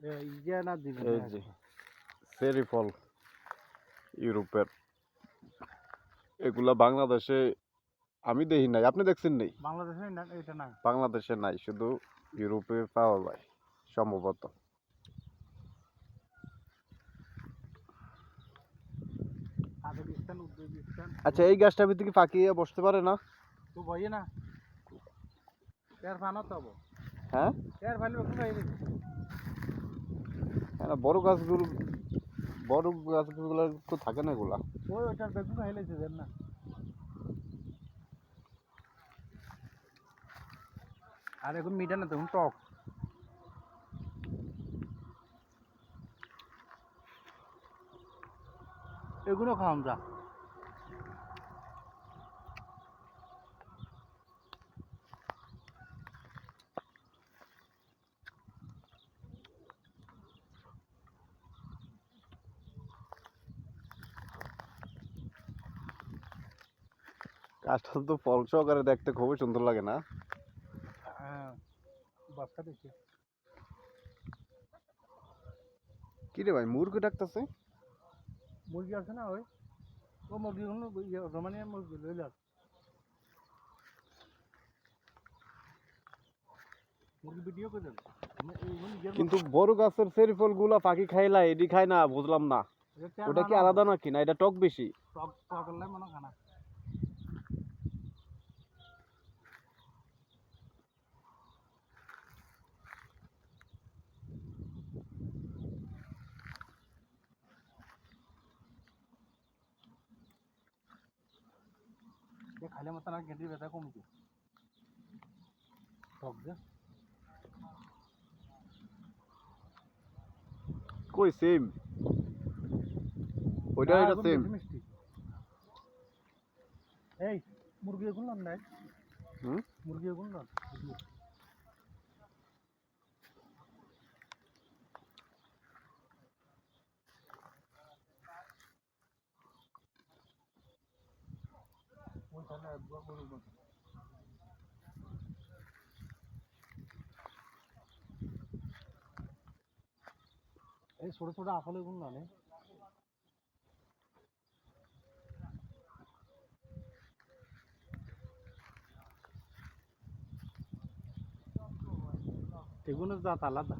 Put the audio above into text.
এই যে চেরি ফল ইউরোপের। এগুলা বাংলাদেশে আমি দেখি নাই আপনি দেখছেন নেই? বাংলাদেশে এটা না বাংলাদেশে নাই শুধু ইউরোপে পাওয়া যায় সম্ভবত। আচ্ছা এই গাছটার ভিতরে কি পাখি বসতে পারে না? তো বইয়ে না। এর ফানো তো হ্যাঁ? এর ফাইলে হ্যাঁ বড় গাছগুলো বড় গাছগুলো তো থাকে না এগুলা। ওই ওটার বেগুন হেলেছে দেন না? আর এখন মিটা না, তখন টক। এগুলো খাওয়াম যা গাছটা তো ফল সহকারে দেখতে খুবই সুন্দর লাগে না। হ্যাঁ কি রে ভাই মুরগি ডাকতেছে? মুরগি আছে না ওই? ও মুরগিগুলো ইয়ে, রোমানিয়ার মুরগি লই যাক মুরগি ভিডিও করে দেন। কিন্তু বড় গাছের চেরি ফলগুলা পাখি খাইলা এডি খায় না বুঝলাম না। ওটা কি আলাদা নাকি? না এটা টক বেশি। টক টক মনে খানা ये खाली मत ना गेंडी रहता है कम की टॉक दे কই সেম ওইটা এটা সেম মিষ্টি এই মুরগি এগুলো না নাই হুম মুরগি এগুলো না একবার বলব এই ছোট ছোট এগুলো না নে? এগুলো জাত আলাদা।